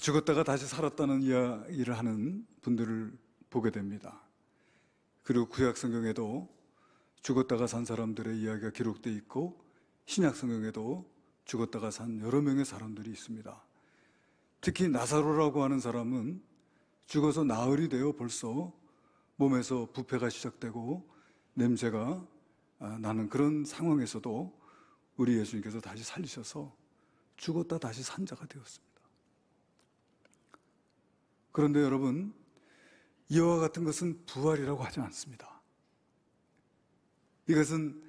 죽었다가 다시 살았다는 이야기를 하는 분들을 보게 됩니다. 그리고 구약 성경에도 죽었다가 산 사람들의 이야기가 기록되어 있고 신약 성경에도 죽었다가 산 여러 명의 사람들이 있습니다. 특히 나사로라고 하는 사람은 죽어서 나흘이 되어 벌써 몸에서 부패가 시작되고 냄새가 아, 나는 그런 상황에서도 우리 예수님께서 다시 살리셔서 죽었다 다시 산 자가 되었습니다. 그런데 여러분, 이와 같은 것은 부활이라고 하지 않습니다. 이것은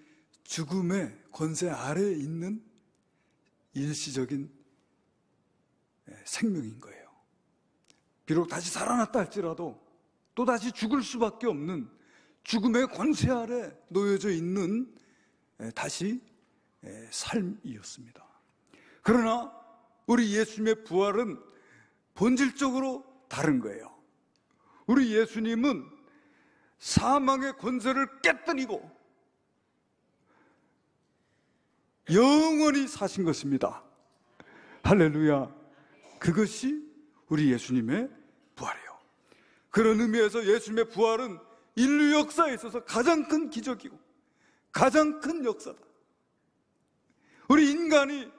죽음의 권세 아래에 있는 일시적인 예, 생명인 거예요. 비록 다시 살아났다 할지라도 또 다시 죽을 수밖에 없는 죽음의 권세 아래 놓여져 있는 예, 다시 예, 삶이었습니다. 그러나 우리 예수님의 부활은 본질적으로 다른 거예요. 우리 예수님은 사망의 권세를 깨뜨리고 영원히 사신 것입니다. 할렐루야. 그것이 우리 예수님의 부활이에요. 그런 의미에서 예수님의 부활은 인류 역사에 있어서 가장 큰 기적이고 가장 큰 역사다. 우리 인간이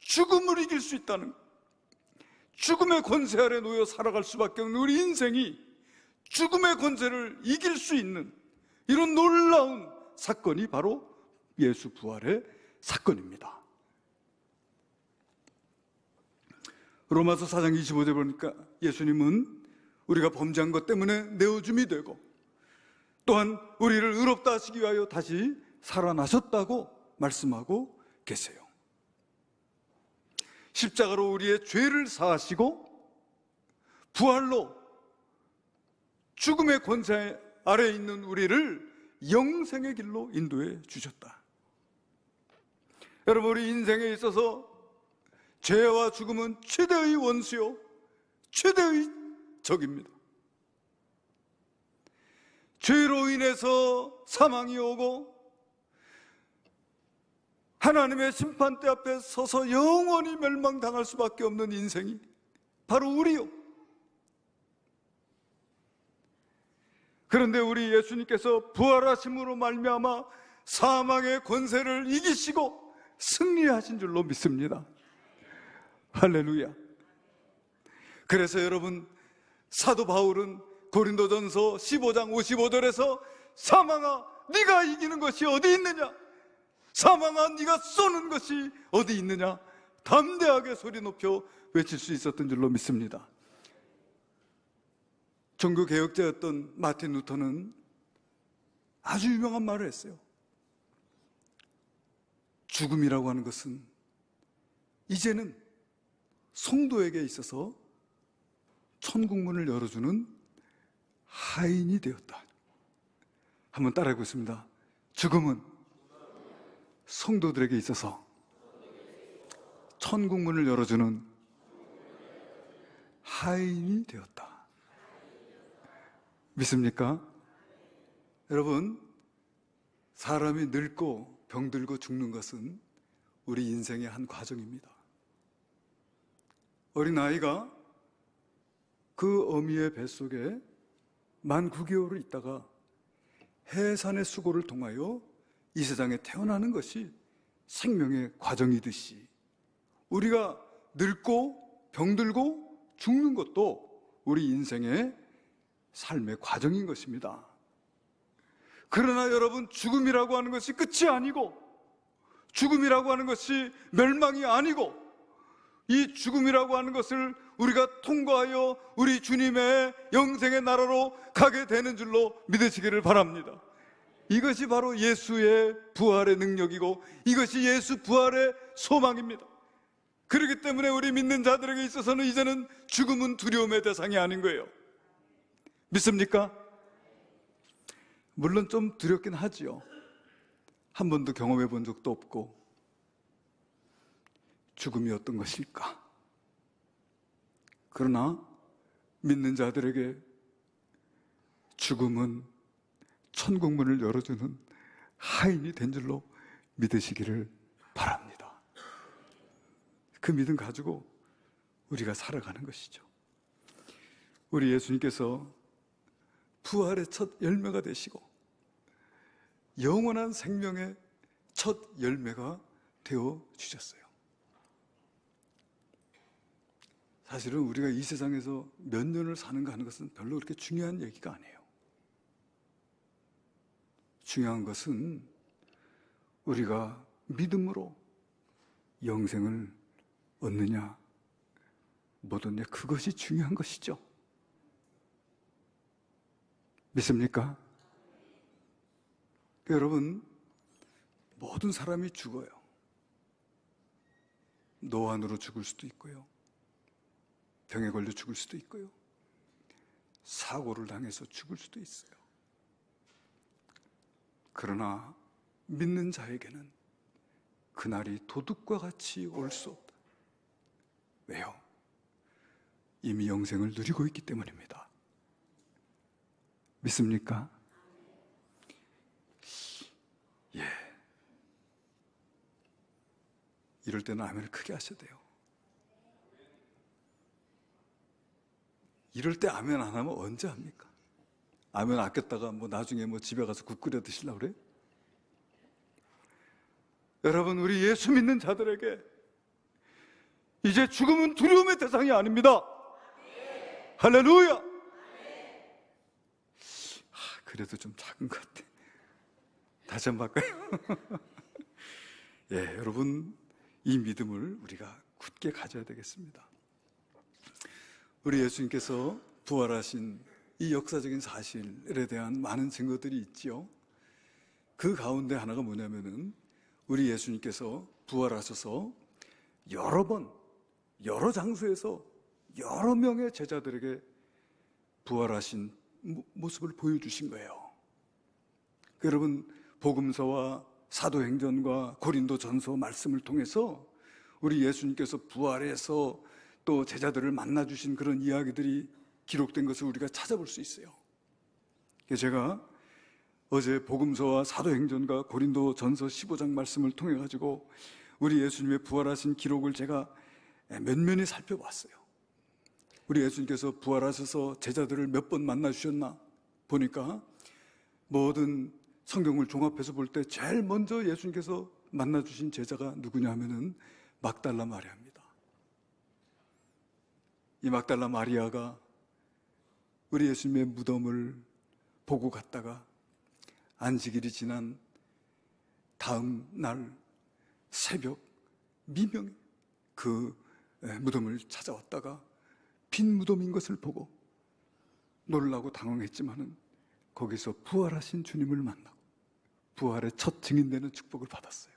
죽음을 이길 수 있다는 것. 죽음의 권세 아래 놓여 살아갈 수밖에 없는 우리 인생이 죽음의 권세를 이길 수 있는 이런 놀라운 사건이 바로 예수 부활의 사건입니다. 로마서 4장 25절 보니까 예수님은 우리가 범죄한 것 때문에 내어줌이 되고 또한 우리를 의롭다 하시기 위하여 다시 살아나셨다고 말씀하고 계세요. 십자가로 우리의 죄를 사하시고 부활로 죽음의 권세 아래에 있는 우리를 영생의 길로 인도해 주셨다. 여러분 우리 인생에 있어서 죄와 죽음은 최대의 원수요 최대의 적입니다. 죄로 인해서 사망이 오고 하나님의 심판대 앞에 서서 영원히 멸망당할 수밖에 없는 인생이 바로 우리요. 그런데 우리 예수님께서 부활하심으로 말미암아 사망의 권세를 이기시고 승리하신 줄로 믿습니다. 할렐루야. 그래서 여러분 사도 바울은 고린도전서 15장 55절에서 사망아 네가 이기는 것이 어디 있느냐? 사망아 네가 쏘는 것이 어디 있느냐? 담대하게 소리 높여 외칠 수 있었던 줄로 믿습니다. 종교 개혁자였던 마틴 루터는 아주 유명한 말을 했어요. 죽음이라고 하는 것은 이제는 성도에게 있어서 천국문을 열어주는 하인이 되었다. 한번 따라해 보겠습니다. 죽음은 성도들에게 있어서 천국문을 열어주는 하인이 되었다. 믿습니까? 여러분, 사람이 늙고 병들고 죽는 것은 우리 인생의 한 과정입니다. 어린 아이가 그 어미의 뱃속에 만 9개월을 있다가 해산의 수고를 통하여 이 세상에 태어나는 것이 생명의 과정이듯이 우리가 늙고 병들고 죽는 것도 우리 인생의 삶의 과정인 것입니다. 그러나 여러분, 죽음이라고 하는 것이 끝이 아니고, 죽음이라고 하는 것이 멸망이 아니고, 이 죽음이라고 하는 것을 우리가 통과하여 우리 주님의 영생의 나라로 가게 되는 줄로 믿으시기를 바랍니다. 이것이 바로 예수의 부활의 능력이고 이것이 예수 부활의 소망입니다. 그렇기 때문에 우리 믿는 자들에게 있어서는 이제는 죽음은 두려움의 대상이 아닌 거예요. 믿습니까? 물론 좀 두렵긴 하지요. 한 번도 경험해 본 적도 없고 죽음이 어떤 것일까? 그러나 믿는 자들에게 죽음은 천국문을 열어주는 하인이 된 줄로 믿으시기를 바랍니다. 그 믿음 가지고 우리가 살아가는 것이죠. 우리 예수님께서 부활의 첫 열매가 되시고 영원한 생명의 첫 열매가 되어 주셨어요. 사실은 우리가 이 세상에서 몇 년을 사는가 하는 것은 별로 그렇게 중요한 얘기가 아니에요. 중요한 것은 우리가 믿음으로 영생을 얻느냐, 못 얻느냐, 그것이 중요한 것이죠. 믿습니까? 여러분, 모든 사람이 죽어요. 노안으로 죽을 수도 있고요. 병에 걸려 죽을 수도 있고요. 사고를 당해서 죽을 수도 있어요. 그러나 믿는 자에게는 그날이 도둑과 같이 올 수 없다. 왜요? 이미 영생을 누리고 있기 때문입니다. 믿습니까? 예. 이럴 때는 아멘을 크게 하셔야 돼요. 이럴 때 아멘 안 하면 언제 합니까? 아멘 아꼈다가 뭐 나중에 뭐 집에 가서 국 끓여 드시려고 그래? 여러분, 우리 예수 믿는 자들에게 이제 죽음은 두려움의 대상이 아닙니다. 할렐루야! 아, 그래도 좀 작은 것 같아. 다시 한번 할까요? 예, 여러분, 이 믿음을 우리가 굳게 가져야 되겠습니다. 우리 예수님께서 부활하신 이 역사적인 사실에 대한 많은 증거들이 있지요. 그 가운데 하나가 뭐냐면은 우리 예수님께서 부활하셔서 여러 번, 여러 장소에서 여러 명의 제자들에게 부활하신 모- 모습을 보여주신 거예요. 여러분, 복음서와 사도행전과 고린도 전서 말씀을 통해서 우리 예수님께서 부활해서 또 제자들을 만나 주신 그런 이야기들이 기록된 것을 우리가 찾아볼 수 있어요. 제가 어제 복음서와 사도행전과 고린도 전서 15장 말씀을 통해 가지고 우리 예수님의 부활하신 기록을 제가 면면히 살펴봤어요. 우리 예수님께서 부활하셔서 제자들을 몇 번 만나 주셨나 보니까 모든 성경을 종합해서 볼 때 제일 먼저 예수님께서 만나 주신 제자가 누구냐 하면은 막달라 마리아입니다. 이 막달라 마리아가 우리 예수님의 무덤을 보고 갔다가 안식일이 지난 다음 날 새벽 미명에 그 무덤을 찾아왔다가 빈 무덤인 것을 보고 놀라고 당황했지만은 거기서 부활하신 주님을 만나고 부활의 첫 증인되는 축복을 받았어요.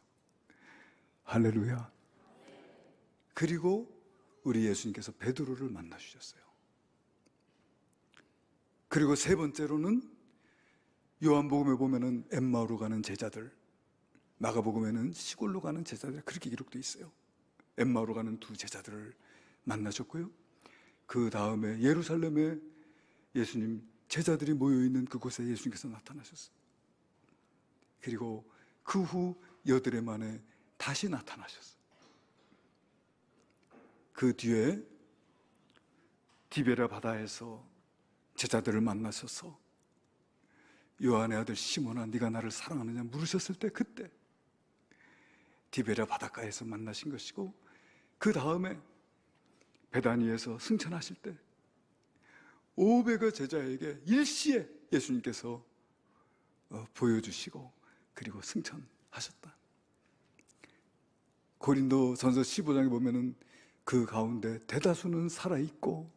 할렐루야. 그리고 우리 예수님께서 베드로를 만나 주셨어요. 그리고 세 번째로는 요한복음에 보면은 엠마오로 가는 제자들, 마가복음에는 시골로 가는 제자들 그렇게 기록되어 있어요. 엠마오로 가는 두 제자들을 만나셨고요. 그 다음에 예루살렘에 예수님 제자들이 모여 있는 그곳에 예수님께서 나타나셨어요. 그리고 그 후 여드레 만에 다시 나타나셨어요. 그 뒤에 디베라 바다에서 제자들을 만나셔서 요한의 아들 시몬아 네가 나를 사랑하느냐 물으셨을 때 그때 디베라 바닷가에서 만나신 것이고 그 다음에 베다니에서 승천하실 때 500의 제자에게 일시에 예수님께서 어, 보여주시고 그리고 승천하셨다. 고린도 전서 15장에 보면은 그 가운데 대다수는 살아있고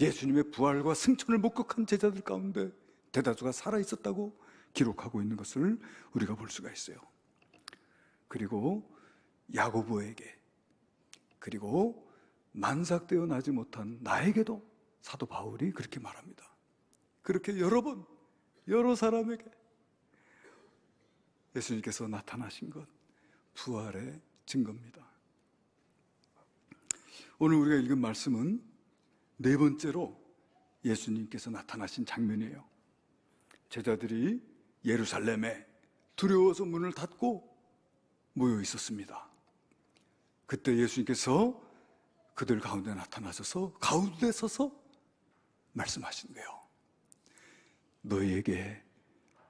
예수님의 부활과 승천을 목격한 제자들 가운데 대다수가 살아 있었다고 기록하고 있는 것을 우리가 볼 수가 있어요. 그리고 야고보에게 그리고 만삭되어 나지 못한 나에게도 사도 바울이 그렇게 말합니다. 그렇게 여러 번 여러 사람에게 예수님께서 나타나신 것 부활의 증거입니다. 오늘 우리가 읽은 말씀은 네 번째로 예수님께서 나타나신 장면이에요. 제자들이 예루살렘에 두려워서 문을 닫고 모여 있었습니다. 그때 예수님께서 그들 가운데 나타나셔서 가운데 서서 말씀하신 거예요. 너희에게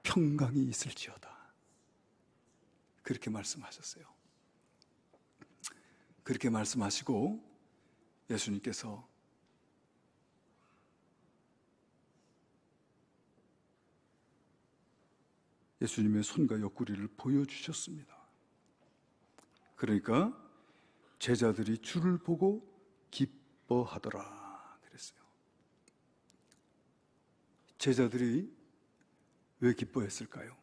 평강이 있을지어다. 그렇게 말씀하셨어요. 그렇게 말씀하시고 예수님께서 예수님의 손과 옆구리를 보여주셨습니다. 그러니까 제자들이 주를 보고 기뻐하더라 그랬어요. 제자들이 왜 기뻐했을까요?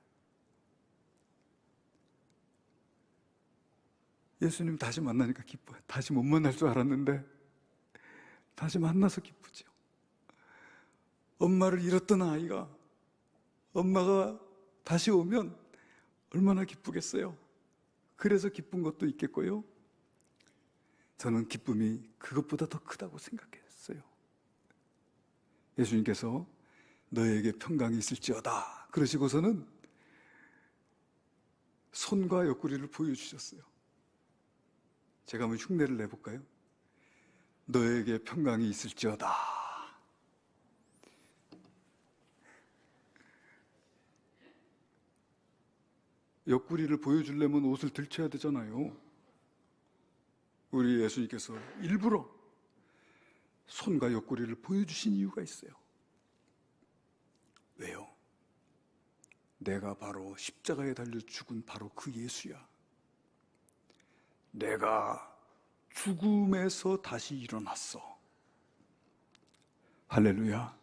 예수님 다시 만나니까 기뻐요. 다시 못 만날 줄 알았는데 다시 만나서 기쁘죠. 엄마를 잃었던 아이가 엄마가 다시 오면 얼마나 기쁘겠어요. 그래서 기쁜 것도 있겠고요. 저는 기쁨이 그것보다 더 크다고 생각했어요. 예수님께서 너에게 평강이 있을지어다. 그러시고서는 손과 옆구리를 보여주셨어요. 제가 한번 흉내를 내볼까요? 너에게 평강이 있을지어다. 옆구리를 보여주려면 옷을 들쳐야 되잖아요. 우리 예수님께서 일부러 손과 옆구리를 보여주신 이유가 있어요. 왜요? 내가 바로 십자가에 달려 죽은 바로 그 예수야. 내가 죽음에서 다시 일어났어. 할렐루야.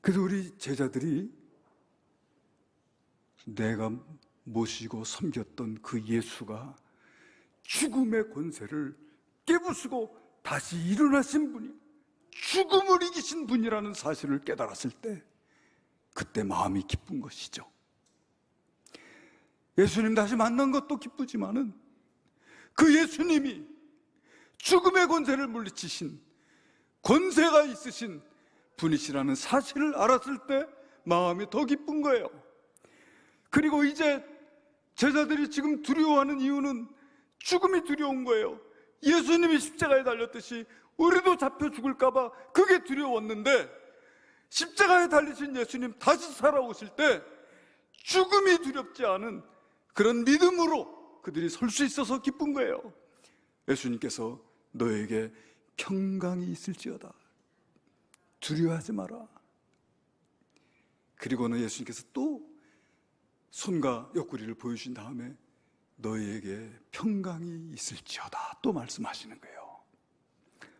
그래서 우리 제자들이 내가 모시고 섬겼던 그 예수가 죽음의 권세를 깨부수고 다시 일어나신 분이 죽음을 이기신 분이라는 사실을 깨달았을 때 그때 마음이 기쁜 것이죠. 예수님 다시 만난 것도 기쁘지만은 그 예수님이 죽음의 권세를 물리치신 권세가 있으신 분이시라는 사실을 알았을 때 마음이 더 기쁜 거예요. 그리고 이제 제자들이 지금 두려워하는 이유는 죽음이 두려운 거예요. 예수님이 십자가에 달렸듯이 우리도 잡혀 죽을까봐 그게 두려웠는데 십자가에 달리신 예수님 다시 살아오실 때 죽음이 두렵지 않은 그런 믿음으로 그들이 설 수 있어서 기쁜 거예요. 예수님께서 너에게 평강이 있을지어다. 두려워하지 마라. 그리고는 예수님께서 또 손과 옆구리를 보여주신 다음에 너희에게 평강이 있을지어다 또 말씀하시는 거예요.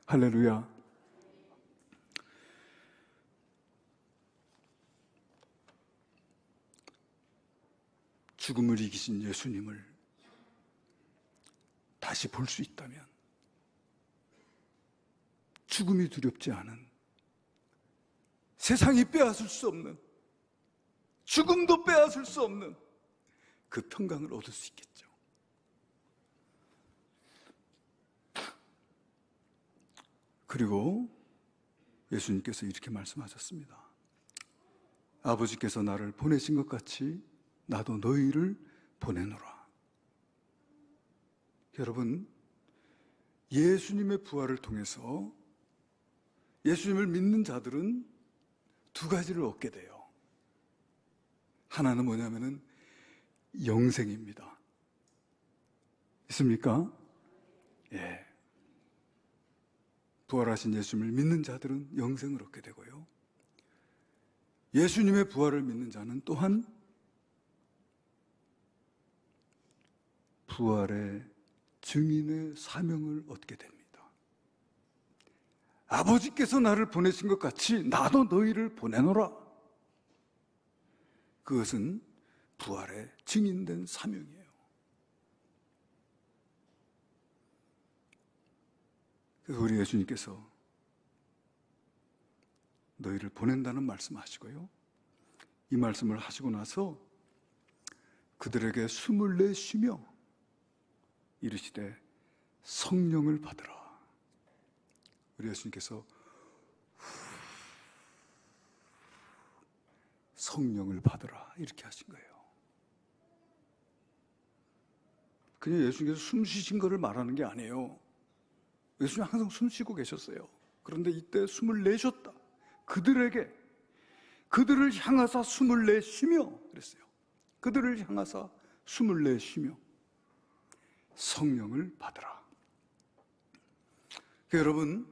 할렐루야. 죽음을 이기신 예수님을 다시 볼 수 있다면 죽음이 두렵지 않은 세상이 빼앗을 수 없는 죽음도 빼앗을 수 없는 그 평강을 얻을 수 있겠죠. 그리고 예수님께서 이렇게 말씀하셨습니다. 아버지께서 나를 보내신 것 같이 나도 너희를 보내노라. 여러분, 예수님의 부활을 통해서 예수님을 믿는 자들은 두 가지를 얻게 돼요. 하나는 뭐냐면은 영생입니다. 있습니까? 예. 부활하신 예수님을 믿는 자들은 영생을 얻게 되고요. 예수님의 부활을 믿는 자는 또한 부활의 증인의 사명을 얻게 됩니다. 아버지께서 나를 보내신 것 같이 나도 너희를 보내노라. 그것은 부활의 증인된 사명이에요. 그래서 우리 예수님께서 너희를 보낸다는 말씀하시고요. 이 말씀을 하시고 나서 그들에게 숨을 내쉬며 이르시되 성령을 받으라. 우리 예수님께서 성령을 받으라 이렇게 하신 거예요. 그냥 예수님께서 숨 쉬신 것을 말하는 게 아니에요. 예수님 항상 숨 쉬고 계셨어요. 그런데 이때 숨을 내셨다. 그들에게 그들을 향하사 숨을 내쉬며 그랬어요. 그들을 향하사 숨을 내쉬며 성령을 받으라. 그 여러분,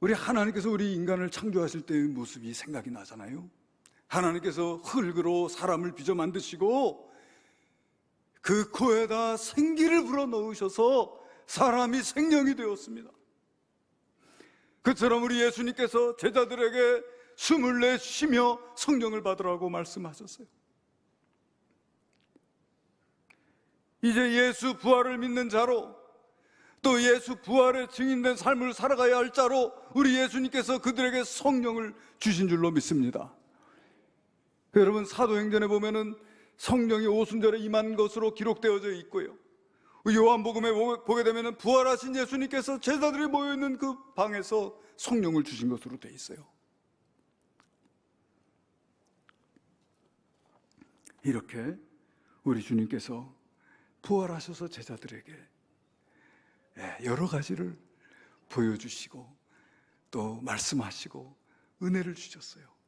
우리 하나님께서 우리 인간을 창조하실 때의 모습이 생각이 나잖아요. 하나님께서 흙으로 사람을 빚어 만드시고 그 코에다 생기를 불어 넣으셔서 사람이 생명이 되었습니다. 그처럼 우리 예수님께서 제자들에게 숨을 내쉬며 성령을 받으라고 말씀하셨어요. 이제 예수 부활을 믿는 자로 또 예수 부활의 증인된 삶을 살아가야 할 자로 우리 예수님께서 그들에게 성령을 주신 줄로 믿습니다. 여러분 사도행전에 보면은 성령이 오순절에 임한 것으로 기록되어져 있고요. 요한복음에 보게 되면은 부활하신 예수님께서 제자들이 모여 있는 그 방에서 성령을 주신 것으로 돼 있어요. 이렇게 우리 주님께서 부활하셔서 제자들에게 예, 여러 가지를 보여주시고 또 말씀하시고 은혜를 주셨어요.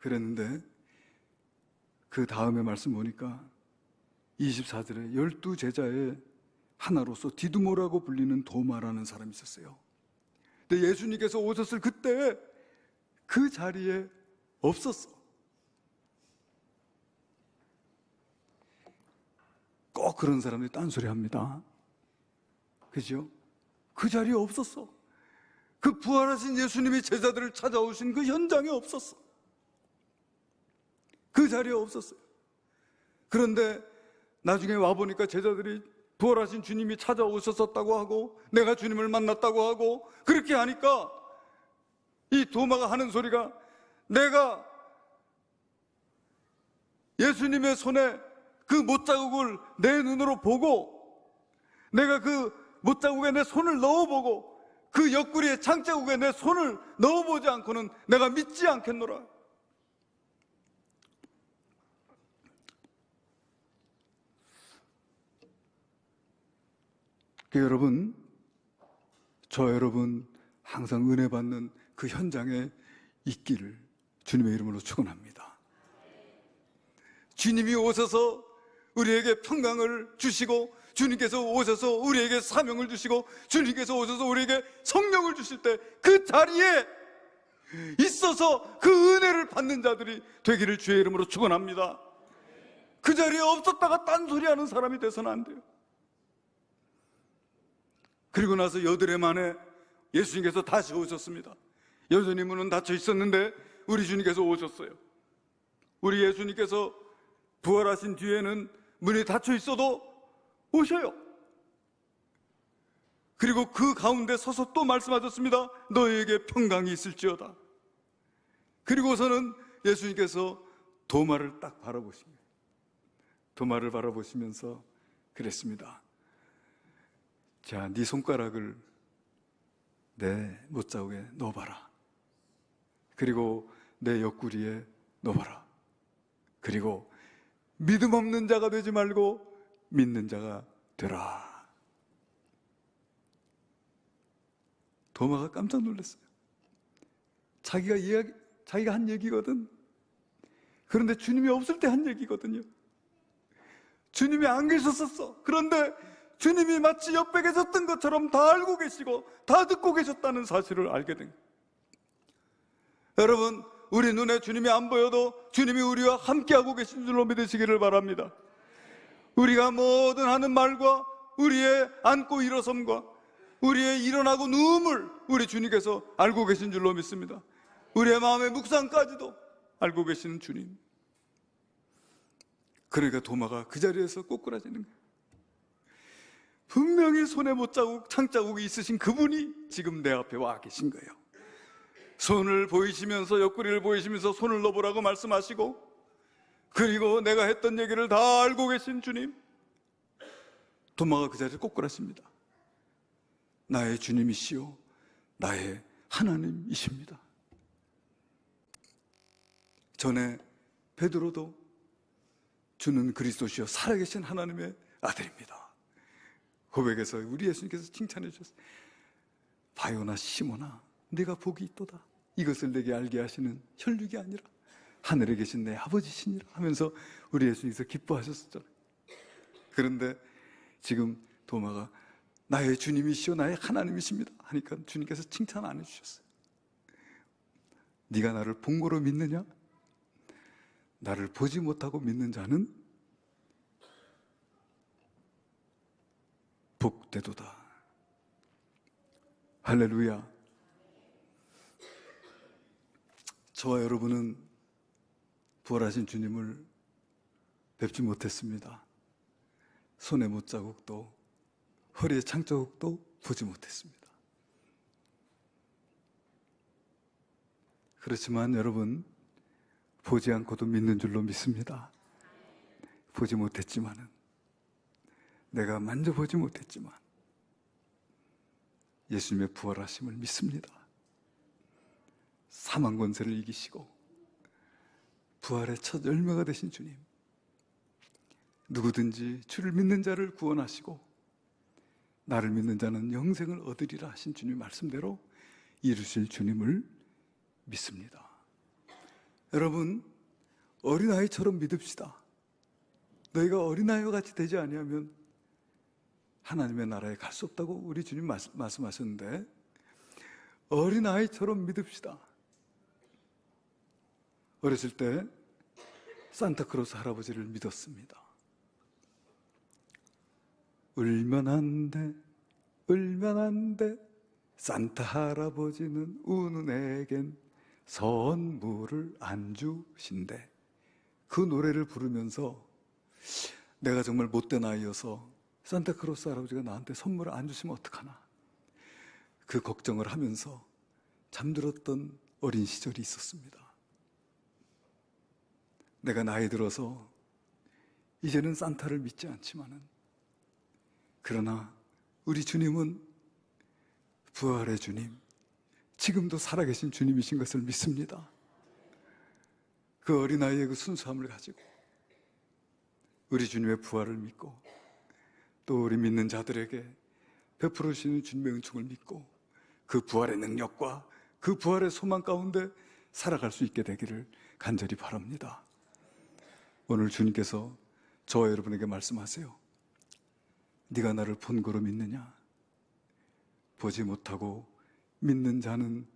그랬는데 그 다음에 말씀 보니까 24절에 열두 제자의 하나로서 디두모라고 불리는 도마라는 사람이 있었어요. 근데 예수님께서 오셨을 그때 그 자리에 없었어. 꼭 그런 사람들이 딴소리 합니다. 그죠? 그 자리에 없었어. 그 부활하신 예수님이 제자들을 찾아오신 그 현장에 없었어. 그 자리에 없었어요. 그런데 나중에 와보니까 제자들이 부활하신 주님이 찾아오셨었다고 하고 내가 주님을 만났다고 하고 그렇게 하니까 이 도마가 하는 소리가 내가 예수님의 손에 그 못자국을 내 눈으로 보고 내가 그 못자국에 내 손을 넣어보고 그 옆구리에 창자국에 내 손을 넣어보지 않고는 내가 믿지 않겠노라. 여러분, 저 여러분 항상 은혜 받는 그 현장에 있기를 주님의 이름으로 축원합니다. 주님이 오셔서 우리에게 평강을 주시고 주님께서 오셔서 우리에게 사명을 주시고 주님께서 오셔서 우리에게 성령을 주실 때 그 자리에 있어서 그 은혜를 받는 자들이 되기를 주의 이름으로 축원합니다. 그 자리에 없었다가 딴소리 하는 사람이 돼서는 안 돼요. 그리고 나서 여드레 만에 예수님께서 다시 오셨습니다. 여전히 문은 닫혀 있었는데 우리 주님께서 오셨어요. 우리 예수님께서 부활하신 뒤에는 문이 닫혀 있어도 오셔요. 그리고 그 가운데 서서 또 말씀하셨습니다. 너희에게 평강이 있을지어다. 그리고서는 예수님께서 도마를 딱 바라보십니다. 도마를 바라보시면서 그랬습니다. 자, 네 손가락을 내 못자국에 넣어봐라. 그리고 내 옆구리에 넣어봐라. 그리고 믿음 없는 자가 되지 말고 믿는 자가 되라. 도마가 깜짝 놀랐어요. 자기가 이야기, 자기가 한 얘기거든. 그런데 주님이 없을 때 한 얘기거든요. 주님이 안 계셨었어. 그런데 주님이 마치 옆에 계셨던 것처럼 다 알고 계시고 다 듣고 계셨다는 사실을 알게 된 거예요. 여러분, 우리 눈에 주님이 안 보여도 주님이 우리와 함께하고 계신 줄로 믿으시기를 바랍니다. 우리가 뭐든 하는 말과 우리의 앉고 일어섬과 우리의 일어나고 누움을 우리 주님께서 알고 계신 줄로 믿습니다. 우리의 마음의 묵상까지도 알고 계시는 주님. 그러니까 도마가 그 자리에서 꼬꾸라지는 거예요. 분명히 손에 못 자국, 창자국이 있으신 그분이 지금 내 앞에 와 계신 거예요. 손을 보이시면서 옆구리를 보이시면서 손을 넣어보라고 말씀하시고 그리고 내가 했던 얘기를 다 알고 계신 주님 도마가 그 자리에 꼬꾸라십니다. 나의 주님이시요 나의 하나님이십니다. 전에 베드로도 주는 그리스도시요 살아계신 하나님의 아들입니다. 고백에서 우리 예수님께서 칭찬해 주셨어요. 바요나 시모나 내가 복이 있도다. 이것을 내게 알게 하시는 혈육이 아니라 하늘에 계신 내 아버지시니라 하면서 우리 예수님께서 기뻐하셨었잖아요. 그런데 지금 도마가 나의 주님이시오 나의 하나님이십니다 하니까 주님께서 칭찬 안 해주셨어요. 네가 나를 본 거로 믿느냐? 나를 보지 못하고 믿는 자는 복되도다. 할렐루야. 저와 여러분은 부활하신 주님을 뵙지 못했습니다. 손에 못자국도 허리에 창자국도 보지 못했습니다. 그렇지만 여러분 보지 않고도 믿는 줄로 믿습니다. 보지 못했지만은 내가 만져보지 못했지만 예수님의 부활하심을 믿습니다. 사망 권세를 이기시고 부활의 첫 열매가 되신 주님 누구든지 주를 믿는 자를 구원하시고 나를 믿는 자는 영생을 얻으리라 하신 주님 말씀대로 이루실 주님을 믿습니다. 여러분 어린아이처럼 믿읍시다. 너희가 어린아이와 같이 되지 아니하면 하나님의 나라에 갈 수 없다고 우리 주님 말씀- 말씀하셨는데 어린아이처럼 믿읍시다. 어렸을 때 산타크로스 할아버지를 믿었습니다. 울면 안 돼, 울면 안 돼. 산타 할아버지는 우는 애겐 선물을 안 주신대. 그 노래를 부르면서 내가 정말 못된 아이여서 산타크로스 할아버지가 나한테 선물을 안 주시면 어떡하나. 그 걱정을 하면서 잠들었던 어린 시절이 있었습니다. 내가 나이 들어서 이제는 산타를 믿지 않지만은 그러나 우리 주님은 부활의 주님, 지금도 살아계신 주님이신 것을 믿습니다. 그 어린아이의 그 순수함을 가지고 우리 주님의 부활을 믿고 또 우리 믿는 자들에게 베풀어 주시는 주님의 은총을 믿고 그 부활의 능력과 그 부활의 소망 가운데 살아갈 수 있게 되기를 간절히 바랍니다. 오늘 주님께서 저와 여러분에게 말씀하세요. 네가 나를 본 거로 믿느냐? 보지 못하고 믿는 자는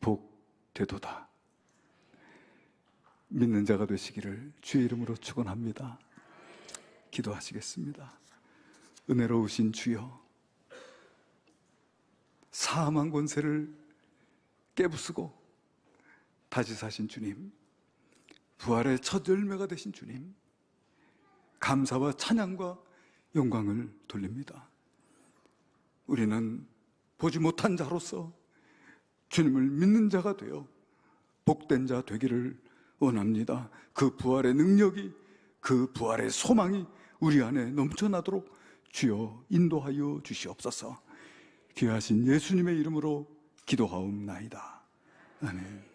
복 되도다. 믿는 자가 되시기를 주의 이름으로 축원합니다. 기도하시겠습니다. 은혜로우신 주여, 사망 권세를 깨부수고 다시 사신 주님, 부활의 첫 열매가 되신 주님, 감사와 찬양과 영광을 돌립니다. 우리는 보지 못한 자로서 주님을 믿는 자가 되어 복된 자 되기를 원합니다. 그 부활의 능력이, 그 부활의 소망이 우리 안에 넘쳐나도록 주여 인도하여 주시옵소서. 귀하신 예수님의 이름으로 기도하옵나이다. 아멘.